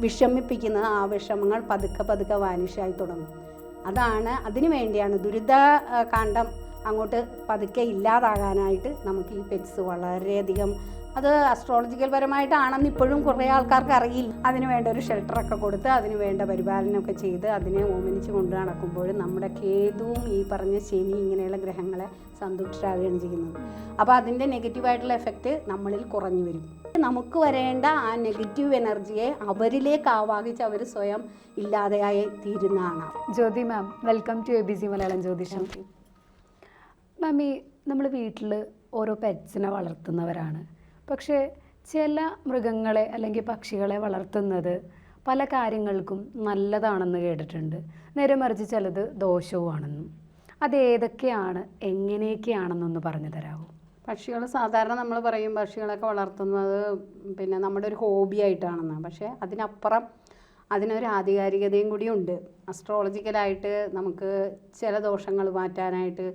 വിഷമിപ്പിക്കുന്ന ആ വിഷമങ്ങൾ പതുക്കെ പതുക്കെ വാനിഷായി തുടങ്ങും. അതാണ് അതിനു വേണ്ടിയാണ് ദുരിത കാണ്ഡം അങ്ങോട്ട് പതുക്കെ ഇല്ലാതാകാനായിട്ട് നമുക്ക് ഈ പെറ്റ്സ് വളരെയധികം അത് അസ്ട്രോളജിക്കൽ പരമായിട്ടാണെന്ന് ഇപ്പോഴും കുറേ ആൾക്കാർക്ക് അറിയില്ല. അതിന് വേണ്ട ഒരു ഷെൽട്ടറൊക്കെ കൊടുത്ത് അതിന് വേണ്ട പരിപാലനമൊക്കെ ചെയ്ത് അതിനെ ഓമനിച്ച് കൊണ്ടു നടക്കുമ്പോഴും നമ്മുടെ കേതുവും ഈ പറഞ്ഞ ശനി ഇങ്ങനെയുള്ള ഗ്രഹങ്ങളെ സന്തുഷ്ടരാകുകയാണ് ചെയ്യുന്നത്. അപ്പോൾ അതിന്റെ നെഗറ്റീവായിട്ടുള്ള എഫക്റ്റ് നമ്മളിൽ കുറഞ്ഞു വരും. നമുക്ക് വരേണ്ട ആ നെഗറ്റീവ് എനർജിയെ അവരിലേക്ക് ആവാഹിച്ച് അവർ സ്വയം ഇല്ലാതെയായി തീരുന്നതാണ്. Jyothi ma'am welcome to A B C Malayalam ജ്യോതിഷം മാം ഈ നമ്മൾ വീട്ടിൽ ഓരോ പെറ്റ്സിനെ വളർത്തുന്നവരാണ്. പക്ഷേ ചില മൃഗങ്ങളെ അല്ലെങ്കിൽ പക്ഷികളെ വളർത്തുന്നത് പല കാര്യങ്ങൾക്കും നല്ലതാണെന്ന് കേട്ടിട്ടുണ്ട്. നേരെ മറിച്ച് ചിലത് ദോഷവുമാണെന്നും. അത് ഏതൊക്കെയാണ് എങ്ങനെയൊക്കെയാണെന്നൊന്ന് പറഞ്ഞു തരാമോ പക്ഷികൾ സാധാരണ നമ്മൾ പറയും പക്ഷികളൊക്കെ വളർത്തുന്നത് പിന്നെ നമ്മുടെ ഒരു ഹോബി ആയിട്ടാണെന്ന് പക്ഷേ അതിനപ്പുറം അതിനൊരു ആധികാരികതയും കൂടിയുണ്ട് അസ്ട്രോളജിക്കലായിട്ട് നമുക്ക് ചില ദോഷങ്ങൾ മാറ്റാനായിട്ട്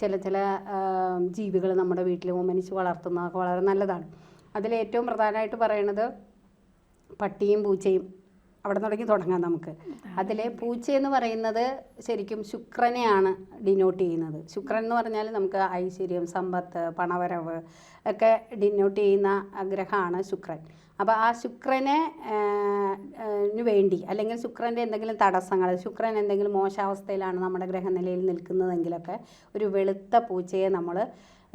ചില ചില ജീവികൾ നമ്മുടെ വീട്ടിൽ ഓമനിച്ച് വളർത്തുന്നതൊക്കെ വളരെ നല്ലതാണ്. അതിലേറ്റവും പ്രധാനമായിട്ട് പറയണത് പട്ടിയും പൂച്ചയും അവിടെ തുടങ്ങി തുടങ്ങാം നമുക്ക്. അതിലെ പൂച്ച എന്ന് പറയുന്നത് ശരിക്കും ശുക്രനെയാണ് ഡിനോട്ട് ചെയ്യുന്നത്. ശുക്രൻ എന്ന് പറഞ്ഞാൽ നമുക്ക് ഐശ്വര്യം സമ്പത്ത് പണവരവ് ഒക്കെ ഡിനോട്ട് ചെയ്യുന്ന ഗ്രഹമാണ് ശുക്രൻ. അപ്പോൾ ആ ശുക്രനെ വേണ്ടി അല്ലെങ്കിൽ ശുക്രന്റെ എന്തെങ്കിലും തടസ്സങ്ങൾ ശുക്രൻ എന്തെങ്കിലും മോശാവസ്ഥയിലാണ് നമ്മുടെ ഗ്രഹനിലയിൽ നിൽക്കുന്നതെങ്കിലൊക്കെ ഒരു വെളുത്ത പൂച്ചയെ നമ്മൾ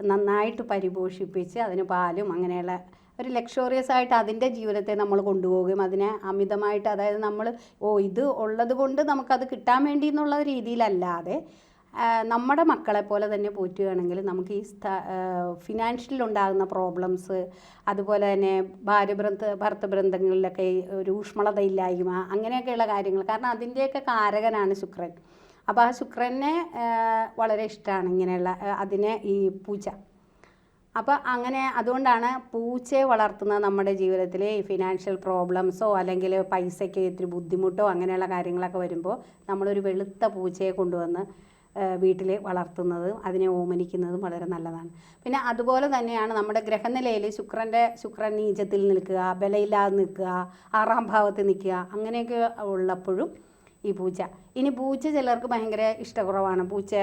നന്നായിട്ട് പരിപോഷിപ്പിച്ച് അതിന് പാലും അങ്ങനെയുള്ള ഒരു ലക്ഷോറിയസ് ആയിട്ട് അതിന്റെ ജീവിതത്തെ നമ്മൾ കൊണ്ടുപോവുകയും അതിനെ അമിതമായിട്ട് അതായത് നമ്മൾ ഓ ഇത് ഉള്ളത് കൊണ്ട് നമുക്കത് കിട്ടാൻ വേണ്ടി എന്നുള്ള രീതിയിലല്ലാതെ നമ്മുടെ മക്കളെ പോലെ തന്നെ പോറ്റുകയാണെങ്കിൽ നമുക്ക് ഈ ഫിനാൻഷ്യൽ ഉണ്ടാകുന്ന പ്രോബ്ലംസ് അതുപോലെ തന്നെ ഭാര്യഭ്രന്ത ഭർത്ത ബ്രന്ഥങ്ങളിലൊക്കെ ഒരു ഊഷ്മളത ഇല്ലായ്മ അങ്ങനെയൊക്കെയുള്ള കാര്യങ്ങൾ. കാരണം അതിന്റെയൊക്കെ കാരകനാണ് ശുക്രൻ. അപ്പോൾ ആ ശുക്രനെ വളരെ ഇഷ്ടമാണ് ഇങ്ങനെയുള്ള അതിനെ ഈ പൂച്ച അപ്പോൾ അങ്ങനെ അതുകൊണ്ടാണ് പൂച്ചയെ വളർത്തുന്ന നമ്മുടെ ജീവിതത്തിൽ ഈ ഫിനാൻഷ്യൽ പ്രോബ്ലംസോ അല്ലെങ്കിൽ പൈസയ്ക്ക് ഇത്തിരി ബുദ്ധിമുട്ടോ അങ്ങനെയുള്ള കാര്യങ്ങളൊക്കെ വരുമ്പോൾ നമ്മളൊരു വെളുത്ത പൂച്ചയെ കൊണ്ടുവന്ന് വീട്ടിൽ വളർത്തുന്നതും അതിനെ ഓമനിക്കുന്നതും വളരെ നല്ലതാണ്. പിന്നെ അതുപോലെ തന്നെയാണ് നമ്മുടെ ഗ്രഹനിലയിൽ ശുക്രന്റെ ശുക്രൻ നീചത്തിൽ നിൽക്കുക ബലയില്ലാതെ നിൽക്കുക ആറാം ഭാവത്തിൽ നിൽക്കുക അങ്ങനെയൊക്കെ ഉള്ളപ്പോഴും ഈ പൂച്ച. ഇനി പൂച്ച ചിലർക്ക് ഭയങ്കര ഇഷ്ടക്കുറവാണ്. പൂച്ച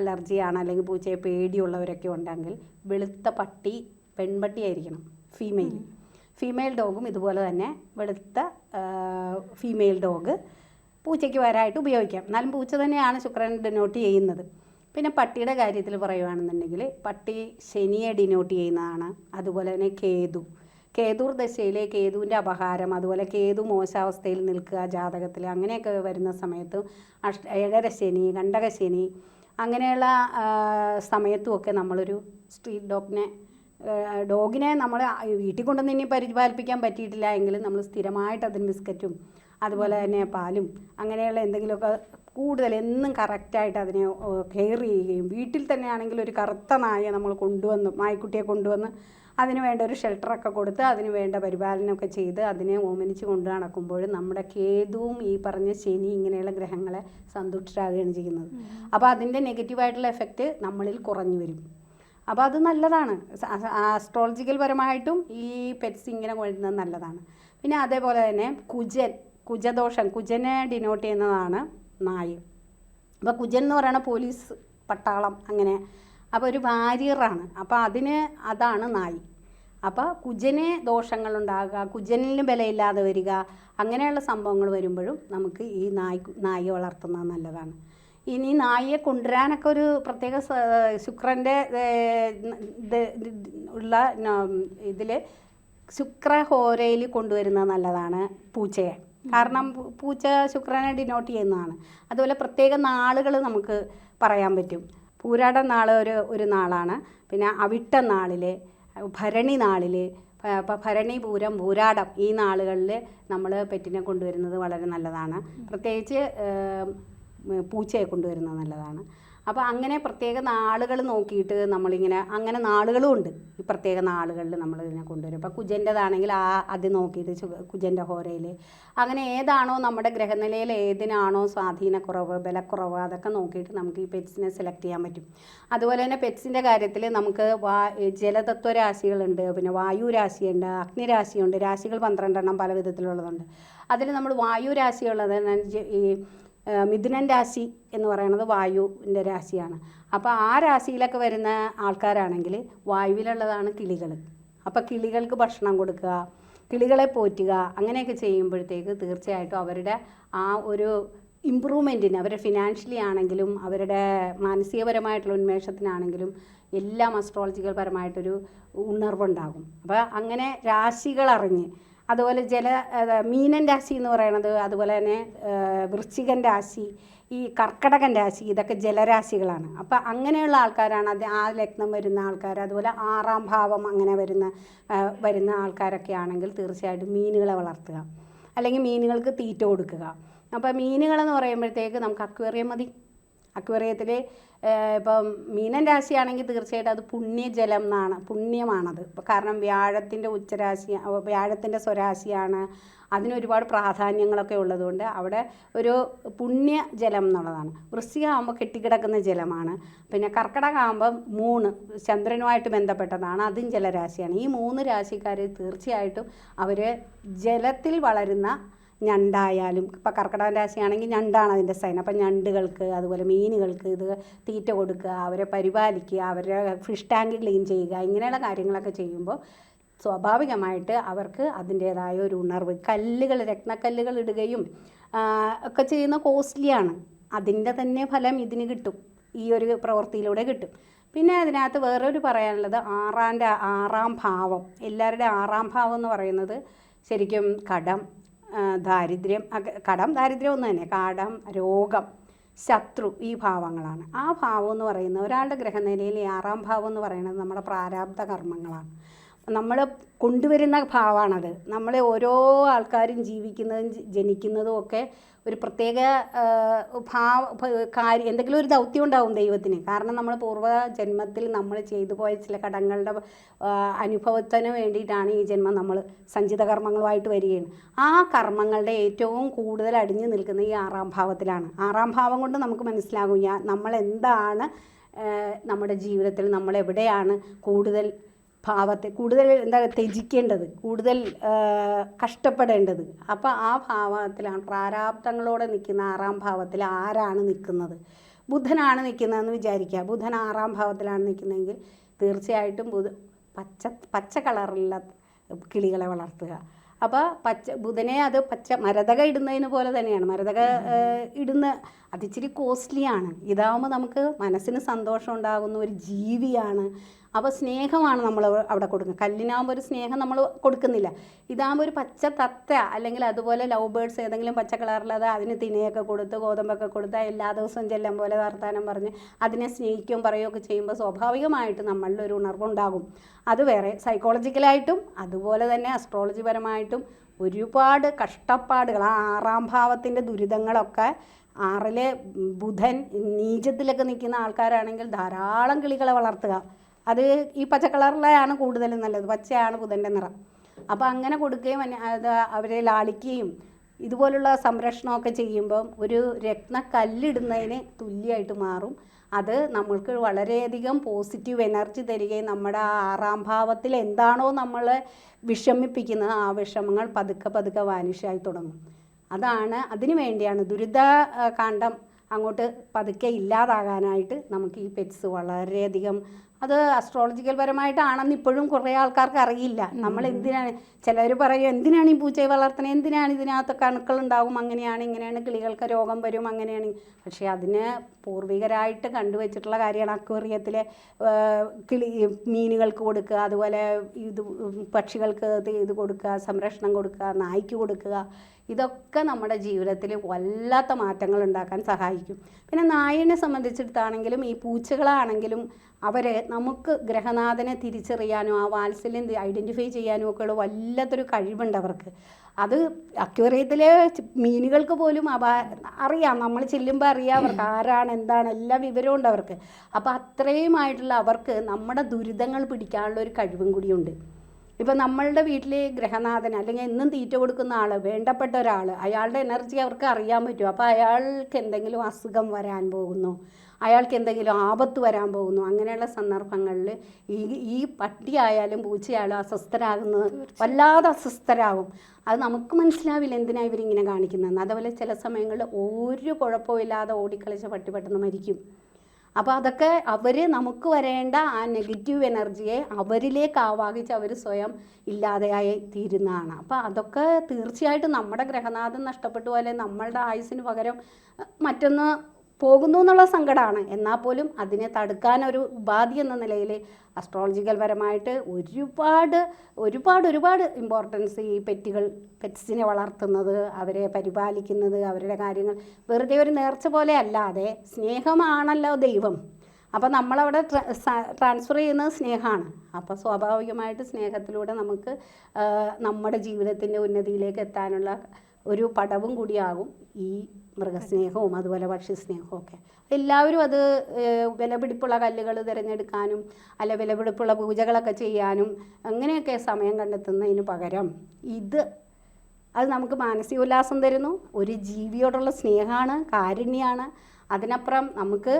അലർജിയാണ് അല്ലെങ്കിൽ പൂച്ചയെ പേടിയുള്ളവരൊക്കെ ഉണ്ടെങ്കിൽ വെളുത്ത പട്ടി പെൺപട്ടി ആയിരിക്കണം ഫീമെയിൽ ഫീമെയിൽ ഡോഗും ഇതുപോലെ തന്നെ വെളുത്ത ഫീമെയിൽ ഡോഗ് പൂച്ചയ്ക്ക് വരായിട്ട് ഉപയോഗിക്കാം. എന്നാലും പൂച്ച തന്നെയാണ് ശുക്രൻ ഡിനോട്ട് ചെയ്യുന്നത്. പിന്നെ പട്ടിയുടെ കാര്യത്തിൽ പറയുകയാണെന്നുണ്ടെങ്കിൽ പട്ടി ശനിയെ ഡിനോട്ട് ചെയ്യുന്നതാണ്. അതുപോലെ തന്നെ കേതു. കേതുർ ദശയിലെ കേതുവിന്റെ അപഹാരം അതുപോലെ കേതു മോശാവസ്ഥയിൽ നിൽക്കുക ജാതകത്തിൽ അങ്ങനെയൊക്കെ വരുന്ന സമയത്ത് അഷ്ട ഏഴര ശനി കണ്ടക ശനി അങ്ങനെയുള്ള സമയത്തുമൊക്കെ നമ്മളൊരു സ്ട്രീറ്റ് ഡോഗിനെ ഡോഗിനെ നമ്മൾ വീട്ടിൽ കൊണ്ടുവന്ന് ഇനി പരിപാലിപ്പിക്കാൻ പറ്റിയിട്ടില്ല എങ്കിൽ നമ്മൾ സ്ഥിരമായിട്ട് അതിന് ബിസ്ക്കറ്റും അതുപോലെ തന്നെ പാലും അങ്ങനെയുള്ള എന്തെങ്കിലുമൊക്കെ കൂടുതൽ എന്നും കറക്റ്റായിട്ട് അതിനെ കെയർ ചെയ്യുകയും വീട്ടിൽ തന്നെ തന്നെയാണെങ്കിൽ ഒരു കറുത്ത നായ നമ്മൾ കൊണ്ടുവന്ന് നായ്ക്കുട്ടിയെ കൊണ്ടുവന്ന് അതിന് വേണ്ട ഒരു ഷെൽട്ടറൊക്കെ കൊടുത്ത് അതിന് വേണ്ട പരിപാലനമൊക്കെ ചെയ്ത് അതിനെ ഓമനിച്ച് കൊണ്ടു നടക്കുമ്പോൾ നമ്മുടെ കേതുവും ഈ പറഞ്ഞ ശനി ഇങ്ങനെയുള്ള ഗ്രഹങ്ങളെ സന്തുഷ്ടരാകുകയാണ് ചെയ്യുന്നത്. അപ്പോൾ അതിന്റെ നെഗറ്റീവായിട്ടുള്ള എഫക്റ്റ് നമ്മളിൽ കുറഞ്ഞു വരും. അപ്പോൾ അത് നല്ലതാണ്. ആസ്ട്രോളജിക്കൽ പരമായിട്ടും ഈ പെറ്റ്സ് ഇങ്ങനെ കൊണ്ടുവരുന്നത് നല്ലതാണ്. പിന്നെ അതേപോലെ തന്നെ കുജൻ. കുജദോഷം കുജനെ ഡിനോട്ട് ചെയ്യുന്നതാണ് നായ്. അപ്പോൾ കുജൻ എന്ന് പറയുന്ന പോലീസ് പട്ടാളം അങ്ങനെ. അപ്പോൾ ഒരു വാരിയറാണ് അപ്പോൾ അതിന് അതാണ് നായി. അപ്പോൾ കുജന് ദോഷങ്ങളുണ്ടാകുക കുജനിന് ബലയില്ലാതെ വരിക അങ്ങനെയുള്ള സംഭവങ്ങൾ വരുമ്പോഴും നമുക്ക് ഈ നായ് നായി വളർത്തുന്നത് നല്ലതാണ്. ഇനി നായിയെ കൊണ്ടുവരാനൊക്കെ ഒരു പ്രത്യേക ശുക്രന്റെ ഉള്ള ഇതിൽ ശുക്രഹോരയിൽ കൊണ്ടുവരുന്നത് നല്ലതാണ് പൂച്ചയെ. കാരണം പൂച്ച ശുക്രനെ ഡിനോട്ട് ചെയ്യുന്നതാണ്. അതുപോലെ പ്രത്യേക നാളുകൾ നമുക്ക് പറയാൻ പറ്റും. പൂരാട നാൾ ഒരു ഒരു നാളാണ്. പിന്നെ അവിട്ട നാളിൽ ഭരണി നാളിൽ അപ്പോൾ ഭരണി പൂരം പൂരാടം ഈ നാളുകളിൽ നമ്മൾ പെറ്റിനെ കൊണ്ടുവരുന്നത് വളരെ നല്ലതാണ്. പ്രത്യേകിച്ച് പൂച്ചയെ കൊണ്ടുവരുന്നത് നല്ലതാണ്. അപ്പോൾ അങ്ങനെ പ്രത്യേക നാളുകൾ നോക്കിയിട്ട് നമ്മളിങ്ങനെ അങ്ങനെ നാളുകളും ഉണ്ട്. ഈ പ്രത്യേക നാളുകളിൽ നമ്മൾ ഇതിനെ കൊണ്ടുവരും. ഇപ്പോൾ കുജന്റെതാണെങ്കിൽ ആ അത് നോക്കിയിട്ട് കുജന്റെ ഹോരയിൽ അങ്ങനെ ഏതാണോ നമ്മുടെ ഗ്രഹനിലയിൽ ഏതിനാണോ സ്വാധീനക്കുറവ് ബലക്കുറവ് അതൊക്കെ നോക്കിയിട്ട് നമുക്ക് ഈ പെറ്റ്സിനെ സെലക്ട് ചെയ്യാൻ പറ്റും. അതുപോലെ തന്നെ പെറ്റ്സിന്റെ കാര്യത്തിൽ നമുക്ക് വാ ജലതത്വ രാശികളുണ്ട്. പിന്നെ വായു രാശിയുണ്ട് അഗ്നിരാശിയുണ്ട് രാശികൾ പന്ത്രണ്ടെണ്ണം പല വിധത്തിലുള്ളതുണ്ട് അതിൽ നമ്മൾ വായു രാശിയുള്ളത് ഈ മിഥുനൻ രാശി എന്ന് പറയുന്നത് വായുവിന്റെ രാശിയാണ്. അപ്പോൾ ആ രാശിയിലൊക്കെ വരുന്ന ആൾക്കാരാണെങ്കിൽ വായുവിലുള്ളതാണ് കിളികൾ. അപ്പോൾ കിളികൾക്ക് ഭക്ഷണം കൊടുക്കുക കിളികളെ പോറ്റുക അങ്ങനെയൊക്കെ ചെയ്യുമ്പോഴത്തേക്ക് തീർച്ചയായിട്ടും അവരുടെ ആ ഒരു ഇമ്പ്രൂവ്മെന്റിന് അവരുടെ ഫിനാൻഷ്യലി ആണെങ്കിലും അവരുടെ മാനസികപരമായിട്ടുള്ള ഉന്മേഷത്തിനാണെങ്കിലും എല്ലാം അസ്ട്രോളജിക്കൽ പരമായിട്ടൊരു ഉണർവുണ്ടാകും. അപ്പോൾ അങ്ങനെ രാശികൾ അറിഞ്ഞ് അതുപോലെ ജല മീനൻ രാശി എന്ന് പറയുന്നത് അതുപോലെ തന്നെ വൃശ്ചികൻ രാശി ഈ കർക്കടകൻ രാശി ഇതൊക്കെ ജലരാശികളാണ്. അപ്പം അങ്ങനെയുള്ള ആൾക്കാരാണ് അത് ആ ലഗ്നം വരുന്ന ആൾക്കാർ അതുപോലെ ആറാം ഭാവം അങ്ങനെ വരുന്ന വരുന്ന ആൾക്കാരൊക്കെ ആണെങ്കിൽ തീർച്ചയായിട്ടും മീനുകളെ വളർത്തുക. അല്ലെങ്കിൽ മീനുകൾക്ക് തീറ്റ കൊടുക്കുക. അപ്പോൾ മീനുകളെന്ന് പറയുമ്പോഴത്തേക്ക് നമുക്ക് അക്വേറിയം മതി. അക്വേറിയത്തിൽ ഇപ്പം മീനൻ രാശിയാണെങ്കിൽ തീർച്ചയായിട്ടും അത് പുണ്യജലം എന്നാണ് പുണ്യമാണത്. കാരണം വ്യാഴത്തിന്റെ ഉച്ചരാശി വ്യാഴത്തിന്റെ സ്വരാശിയാണ്. അതിന് ഒരുപാട് പ്രാധാന്യങ്ങളൊക്കെ ഉള്ളതുകൊണ്ട് അവിടെ ഒരു പുണ്യജലം എന്നുള്ളതാണ്. വൃശ്ചിക ആകുമ്പോൾ കെട്ടിക്കിടക്കുന്ന ജലമാണ്. പിന്നെ കർക്കിടകം ആകുമ്പോൾ മൂന്ന് ചന്ദ്രനുമായിട്ട് ബന്ധപ്പെട്ടതാണ് അതും ജലരാശിയാണ്. ഈ മൂന്ന് രാശിക്കാർ തീർച്ചയായിട്ടും അവർ ജലത്തിൽ വളരുന്ന ഞണ്ടായാലും ഇപ്പം കർക്കിടക രാശിയാണെങ്കിൽ ഞണ്ടാണ് അതിന്റെ സൈൻ അപ്പം ഞണ്ടുകൾക്ക് അതുപോലെ മീനുകൾക്ക് ഇത് തീറ്റ കൊടുക്കുക അവരെ പരിപാലിക്കുക അവരെ ഫിഷ് ടാങ്ക് ക്ലീൻ ചെയ്യുക ഇങ്ങനെയുള്ള കാര്യങ്ങളൊക്കെ ചെയ്യുമ്പോൾ സ്വാഭാവികമായിട്ട് അവർക്ക് അതിന്റേതായ ഒരു ഉണർവ്. കല്ലുകൾ രത്നക്കല്ലുകൾ ഇടുകയും ഒക്കെ ചെയ്യുന്ന കോസ്റ്റ്ലിയാണ് അതിന്റെ തന്നെ ഫലം ഇതിന് കിട്ടും. ഈ ഒരു പ്രവൃത്തിയിലൂടെ കിട്ടും. പിന്നെ അതിനകത്ത് വേറൊരു പറയാനുള്ളത് ആറാന്റെ ആറാം ഭാവം. എല്ലാവരുടെ ആറാം ഭാവം എന്ന് പറയുന്നത് ശരിക്കും കടം ദാരിദ്ര്യം കടം ദാരിദ്ര്യം ഒന്ന് തന്നെ. കടം രോഗം ശത്രു ഈ ഭാവങ്ങളാണ്. ആ ഭാവം എന്ന് പറയുന്നത് ഒരാളുടെ ഗ്രഹനിലയിൽ ആറാം ഭാവം എന്ന് പറയുന്നത് നമ്മുടെ പ്രാരാബ്ധ കർമ്മങ്ങളാണ്. നമ്മൾ കൊണ്ടുവരുന്ന ഭാവമാണത് നമ്മളെ ഓരോ ആൾക്കാരും ജീവിക്കുന്നതും ജനിക്കുന്നതും ഒക്കെ ഒരു പ്രത്യേക ഭാവ കാര്യം എന്തെങ്കിലും ഒരു ദൗത്യം ഉണ്ടാവും ദൈവത്തിന്. കാരണം നമ്മൾ പൂർവ ജന്മത്തിൽ നമ്മൾ ചെയ്തു പോയ ചില കടങ്ങളുടെ അനുഭവത്തിന് വേണ്ടിയിട്ടാണ് ഈ ജന്മം നമ്മൾ സഞ്ചിത കർമ്മങ്ങളുമായിട്ട് വരികയാണ്. ആ കർമ്മങ്ങളുടെ ഏറ്റവും കൂടുതൽ അടിഞ്ഞു നിൽക്കുന്ന ഈ ആറാം ഭാവത്തിലാണ്. ആറാം ഭാവം കൊണ്ട് നമുക്ക് മനസ്സിലാകും ഞാൻ നമ്മൾ എന്താണ് നമ്മുടെ ജീവിതത്തിൽ നമ്മൾ എവിടെയാണ് കൂടുതൽ ഭാവത്തെ കൂടുതൽ എന്താ ത്യജിക്കേണ്ടത് കൂടുതൽ കഷ്ടപ്പെടേണ്ടത്. അപ്പോൾ ആ ഭാവത്തിലാണ് പ്രാരാബ്ദങ്ങളോടെ നിൽക്കുന്ന ആറാം ഭാവത്തിൽ ആരാണ് നിൽക്കുന്നത്? ബുധനാണ് നിൽക്കുന്നതെന്ന് വിചാരിക്കുക. ബുധൻ ആറാം ഭാവത്തിലാണ് നിൽക്കുന്നതെങ്കിൽ തീർച്ചയായിട്ടും ബുധ പച്ച പച്ച കളറുള്ള കിളികളെ വളർത്തുക. അപ്പോൾ പച്ച ബുധനെ അത് പച്ച മരതക ഇടുന്നതിന് പോലെ തന്നെയാണ്. മരതക ഇടുന്ന അതിച്ചിരി കോസ്റ്റ്ലിയാണ് ഇതാവുമ്പോൾ നമുക്ക് മനസ്സിന് സന്തോഷം ഉണ്ടാകുന്ന ഒരു ജീവിയാണ്. അപ്പോൾ സ്നേഹമാണ് നമ്മൾ അവിടെ കൊടുക്കുന്നത്. കല്ലിനാകുമ്പോൾ ഒരു സ്നേഹം നമ്മൾ കൊടുക്കുന്നില്ല. ഇതാകുമ്പോൾ ഒരു പച്ച തത്ത അല്ലെങ്കിൽ അതുപോലെ ലവ് ബേർഡ്സ് ഏതെങ്കിലും പച്ച കളറിലത് അതിന് തിനയൊക്കെ കൊടുത്ത് ഗോതമ്പൊക്കെ കൊടുത്ത് എല്ലാ ദിവസവും ചെല്ലം പോലെ വർത്താനം പറഞ്ഞ് അതിനെ സ്നേഹിക്കുകയും പറയുകയൊക്കെ ചെയ്യുമ്പോൾ സ്വാഭാവികമായിട്ട് നമ്മളിൽ ഒരു ഉണർവുണ്ടാകും. അത് വേറെ സൈക്കോളജിക്കലായിട്ടും അതുപോലെ തന്നെ അസ്ട്രോളജി പരമായിട്ടും ഒരുപാട് കഷ്ടപ്പാടുകൾ ആ ആറാം ഭാവത്തിന്റെ ദുരിതങ്ങളൊക്കെ ആറിലെ ബുധൻ നീചത്തിലൊക്കെ നിൽക്കുന്ന ആൾക്കാരാണെങ്കിൽ ധാരാളം കിളികളെ വളർത്തുക. അത് ഈ പച്ച കളറിലാണ് കൂടുതലും നല്ലത്. പച്ചയാണ് ബുധന്റെ നിറം. അപ്പോൾ അങ്ങനെ കൊടുക്കുകയും അത് അവരെ ലാളിക്കുകയും ഇതുപോലുള്ള സംരക്ഷണമൊക്കെ ചെയ്യുമ്പം ഒരു രത്ന കല്ലിടുന്നതിന് തുല്യമായിട്ട് മാറും. അത് നമ്മൾക്ക് വളരെയധികം പോസിറ്റീവ് എനർജി തരികയും നമ്മുടെ ആ ആറാം ഭാവത്തിൽ എന്താണോ നമ്മളെ വിഷമിപ്പിക്കുന്നത് ആ വിഷമങ്ങൾ പതുക്കെ പതുക്കെ വാനിഷായി തുടങ്ങും. അതാണ് അതിനു വേണ്ടിയാണ് ദുരിത കാണ്ഡം അങ്ങോട്ട് പതുക്കെ ഇല്ലാതാകാനായിട്ട് നമുക്ക് ഈ പെറ്റ്സ് വളരെയധികം അത് അസ്ട്രോളജിക്കൽ പരമായിട്ടാണെന്ന് ഇപ്പോഴും കുറേ ആൾക്കാർക്ക് അറിയില്ല. നമ്മൾ എന്തിനാണ് ചിലർ പറയും എന്തിനാണ് ഈ പൂച്ചയെ വളർത്തണത് എന്തിനാണ് ഇതിനകത്ത് കണുക്കൾ ഉണ്ടാവും? അങ്ങനെയാണ് ഇങ്ങനെയാണ് കിളികൾക്ക് രോഗം വരും അങ്ങനെയാണ്. പക്ഷേ അതിന് പൂർവികരായിട്ട് കണ്ടുവച്ചിട്ടുള്ള കാര്യമാണ് അക്വേറിയത്തിലെ കിളി മീനുകൾക്ക് കൊടുക്കുക അതുപോലെ ഇത് പക്ഷികൾക്ക് ഇത് കൊടുക്കുക സംരക്ഷണം കൊടുക്കുക നായ്ക്ക് കൊടുക്കുക. ഇതൊക്കെ നമ്മുടെ ജീവിതത്തിൽ വല്ലാത്ത മാറ്റങ്ങൾ ഉണ്ടാക്കാൻ സഹായിക്കും. പിന്നെ നായനെ സംബന്ധിച്ചിടത്താണെങ്കിലും ഈ പൂച്ചകളാണെങ്കിലും അവരെ നമുക്ക് ഗ്രഹനാഥനെ തിരിച്ചറിയാനോ ആ വാത്സല്യം ഐഡന്റിഫൈ ചെയ്യാനോ ഒക്കെ ഉള്ള വല്ലാത്തൊരു കഴിവുണ്ട് അവർക്ക്. അത് അക്വേറിയത്തിലെ മീനുകൾക്ക് പോലും അവ അറിയാം. നമ്മൾ ചെല്ലുമ്പോൾ അറിയാം അവർക്ക് ആരാണ് എന്താണ് എല്ലാ വിവരവും ഉണ്ട് അവർക്ക്. അപ്പോൾ അത്രയുമായിട്ടുള്ള അവർക്ക് നമ്മുടെ ദുരിതങ്ങൾ പിടിക്കാനുള്ള ഒരു കഴിവും കൂടിയുണ്ട് ഇപ്പം നമ്മളുടെ വീട്ടിലെ ഗ്രഹനാഥൻ അല്ലെങ്കിൽ എന്നും തീറ്റ കൊടുക്കുന്ന ആൾ വേണ്ടപ്പെട്ട ഒരാൾ അയാളുടെ എനർജി അവർക്ക് അറിയാൻ പറ്റും. അപ്പോൾ അയാൾക്ക് എന്തെങ്കിലും അസുഖം വരാൻ പോകുന്നു. അയാൾക്ക് എന്തെങ്കിലും ആപത്ത് വരാൻ പോകുന്നു. അങ്ങനെയുള്ള സന്ദർഭങ്ങളിൽ ഈ ഈ പട്ടിയായാലും പൂച്ചയായാലും അസ്വസ്ഥരാകുന്നത് വല്ലാതെ അസ്വസ്ഥരാകും. അത് നമുക്ക് മനസ്സിലാവില്ല എന്തിനാണ് ഇവരിങ്ങനെ കാണിക്കുന്നതെന്ന് അതുപോലെ ചില സമയങ്ങളിൽ ഒരു കുഴപ്പമില്ലാതെ ഓടിക്കളിച്ച പട്ടി പെട്ടെന്ന് മരിക്കും. അപ്പോൾ അതൊക്കെ അവർ നമുക്ക് വരേണ്ട ആ നെഗറ്റീവ് എനർജിയെ അവരിലേക്ക് ആവാഹിച്ച് അവർ സ്വയം ഇല്ലാതെയായി തീരുന്നതാണ്. അപ്പോൾ അതൊക്കെ തീർച്ചയായിട്ടും നമ്മുടെ ഗ്രഹനാഥം നഷ്ടപ്പെട്ടു പോലെ നമ്മളുടെ ആയുസിന് പകരം മറ്റൊന്ന് പോകുന്നു എന്നുള്ള സങ്കടമാണ് എന്നാൽ പോലും അതിനെ തടുക്കാനൊരു ഉപാധി എന്ന നിലയിൽ അസ്ട്രോളജിക്കൽ പരമായിട്ട് ഒരുപാട് ഒരുപാട് ഒരുപാട് ഇമ്പോർട്ടൻസ് ഈ പെറ്റുകൾ പെറ്റ്സിനെ വളർത്തുന്നത് അവരെ പരിപാലിക്കുന്നത് അവരുടെ കാര്യങ്ങൾ. വെറുതെ ഒരു നേർച്ച പോലെ അല്ലാതെ സ്നേഹമാണല്ലോ ദൈവം. അപ്പോൾ നമ്മളവിടെ ട്രാൻസ്ഫർ ചെയ്യുന്നത് സ്നേഹമാണ്. അപ്പോൾ സ്വാഭാവികമായിട്ട് സ്നേഹത്തിലൂടെ നമുക്ക് നമ്മുടെ ജീവിതത്തിന്റെ ഉന്നതിയിലേക്ക് എത്താനുള്ള ഒരു പടവും കൂടിയാകും ഈ മൃഗസ്നേഹവും അതുപോലെ പക്ഷിസ്നേഹവും ഒക്കെ എല്ലാവരും അത് വിലപിടിപ്പുള്ള കല്ലുകൾ തിരഞ്ഞെടുക്കാനും അല്ല വിലപിടിപ്പുള്ള പൂജകളൊക്കെ ചെയ്യാനും അങ്ങനെയൊക്കെ സമയം കണ്ടെത്തുന്നതിന് പകരം ഇത് അത് നമുക്ക് മാനസികോല്ലാസം തരുന്നു. ഒരു ജീവിയോടുള്ള സ്നേഹമാണ് കാരുണ്യമാണ് അതിനപ്പുറം നമുക്ക്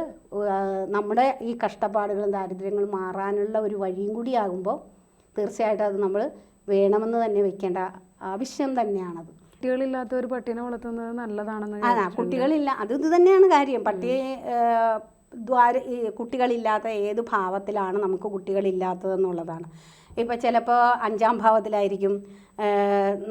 നമ്മുടെ ഈ കഷ്ടപ്പാടുകളും ദാരിദ്ര്യങ്ങളും മാറാനുള്ള ഒരു വഴിയും കൂടി ആകുമ്പോൾ തീർച്ചയായിട്ടും അത് നമ്മൾ വേണമെന്ന് തന്നെ വെക്കേണ്ട ആവശ്യം തന്നെയാണത്. കുട്ടികളില്ലാത്ത ഒരു പട്ടീനെ വളർത്തുന്നത് നല്ലതാണെന്ന് അതാ കുട്ടികളില്ല അത് ഇത് തന്നെയാണ് കാര്യം. പട്ടിയെ ദ്വാര കുട്ടികളില്ലാത്ത ഏത് ഭാവത്തിലാണ് നമുക്ക് കുട്ടികളില്ലാത്തതെന്നുള്ളതാണ്. ഇപ്പോൾ ചിലപ്പോൾ അഞ്ചാം ഭാവത്തിലായിരിക്കും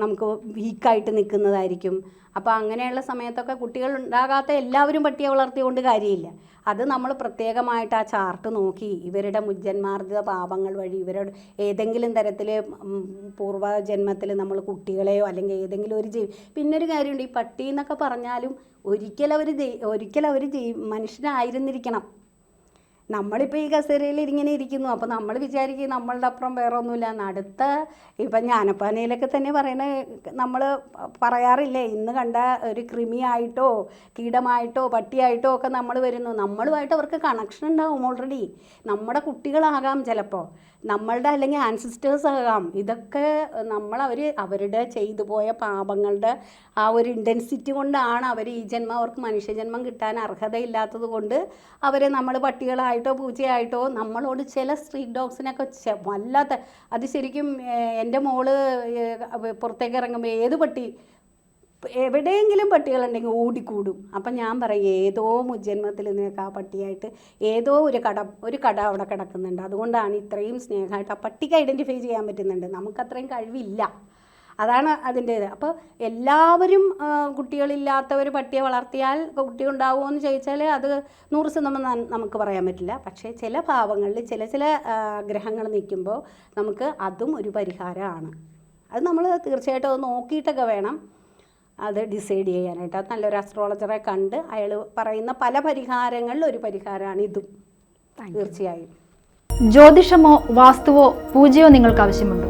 നമുക്ക് വീക്കായിട്ട് നിൽക്കുന്നതായിരിക്കും. അപ്പോൾ അങ്ങനെയുള്ള സമയത്തൊക്കെ കുട്ടികൾ ഉണ്ടാകാത്ത എല്ലാവരും പട്ടിയെ വളർത്തിക്കൊണ്ട് കാര്യമില്ല. അത് നമ്മൾ പ്രത്യേകമായിട്ട് ആ ചാർട്ട് നോക്കി ഇവരുടെ മുജ്ജന്മാർജിത പാപങ്ങൾ വഴി ഇവരോട് ഏതെങ്കിലും തരത്തിൽ പൂർവജന്മത്തിൽ നമ്മൾ കുട്ടികളെയോ അല്ലെങ്കിൽ ഏതെങ്കിലും ഒരു ജീവി പിന്നെ ഒരു കാര്യമുണ്ട് ഈ പട്ടി എന്നൊക്കെ പറഞ്ഞാലും ഒരിക്കലും അവർ ഒരിക്കലും അവർ മനുഷ്യനായിരുന്നിരിക്കണം. നമ്മളിപ്പോൾ ഈ കസേരയിൽ ഇങ്ങനെ ഇരിക്കുന്നു. അപ്പോൾ നമ്മൾ വിചാരിക്കും നമ്മളുടെ അപ്പുറം വേറെ ഒന്നുമില്ല. അടുത്ത ഇപ്പം ഞാനപ്പാനയിലൊക്കെ തന്നെ പറയണ നമ്മൾ പറയാറില്ലേ ഇന്ന് കണ്ട ഒരു കൃമിയായിട്ടോ കീടമായിട്ടോ പട്ടിയായിട്ടോ ഒക്കെ നമ്മൾ വരുന്നു. നമ്മളുമായിട്ട് അവർക്ക് കണക്ഷൻ ഉണ്ടാവും ഓൾറെഡി നമ്മുടെ കുട്ടികളാകാം ചിലപ്പോൾ നമ്മളുടെ അല്ലെങ്കിൽ ആൻസിസ്റ്റേഴ്സ് ആകാം. ഇതൊക്കെ നമ്മൾ അവരുടെ ചെയ്തു പോയ പാപങ്ങളുടെ ആ ഒരു ഇന്റൻസിറ്റി കൊണ്ടാണ് അവർ ഈ ജന്മം അവർക്ക് മനുഷ്യജന്മം കിട്ടാൻ അർഹതയില്ലാത്തത് കൊണ്ട് അവരെ നമ്മൾ പട്ടികളായിട്ടോ പൂച്ചയായിട്ടോ നമ്മളോട് ചില സ്ട്രീറ്റ് ഡോഗ്സിനൊക്കെ വല്ലാത്ത അത് ശരിക്കും എന്റെ മോൾ പുറത്തേക്ക് ഇറങ്ങുമ്പോൾ ഏത് പട്ടി എവിടെയെങ്കിലും പട്ടികളുണ്ടെങ്കിൽ ഓടിക്കൂടും. അപ്പം ഞാൻ പറയും ഏതോ മുജന്മത്തിൽ നിനക്ക് ആ പട്ടിയായിട്ട് ഏതോ ഒരു കട ഒരു കട അവിടെ കിടക്കുന്നുണ്ട്. അതുകൊണ്ടാണ് ഇത്രയും സ്നേഹമായിട്ട് ആ പട്ടിക്ക് ഐഡന്റിഫൈ ചെയ്യാൻ പറ്റുന്നുണ്ട്. നമുക്കത്രയും കഴിവില്ല. അതാണ് അതിന്റെ ഇത് അപ്പോൾ എല്ലാവരും കുട്ടികളില്ലാത്തവർ കുട്ടികളില്ലാത്ത പട്ടിയെ വളർത്തിയാൽ കുട്ടി ഉണ്ടാവുമോ എന്ന് ചോദിച്ചാൽ അത് നൂറ് ശതമാനം നമുക്ക് പറയാൻ പറ്റില്ല. പക്ഷേ ചില ഭാവങ്ങളിൽ ചില ചില ഗ്രഹങ്ങൾ നിൽക്കുമ്പോൾ നമുക്ക് അതും ഒരു പരിഹാരമാണ്. അത് നമ്മൾ തീർച്ചയായിട്ടും അത് നോക്കിയിട്ടൊക്കെ വേണം അത് ഡിസൈഡ് ചെയ്യാനായിട്ട്. അത് നല്ലൊരു അസ്ട്രോളജറെ കണ്ട് അയാൾ പറയുന്ന പല പരിഹാരങ്ങളിൽ ഒരു പരിഹാരമാണ് ഇതും. തീർച്ചയായും. ജ്യോതിഷമോ വാസ്തുവോ പൂജയോ നിങ്ങൾക്ക് ആവശ്യമുണ്ടോ?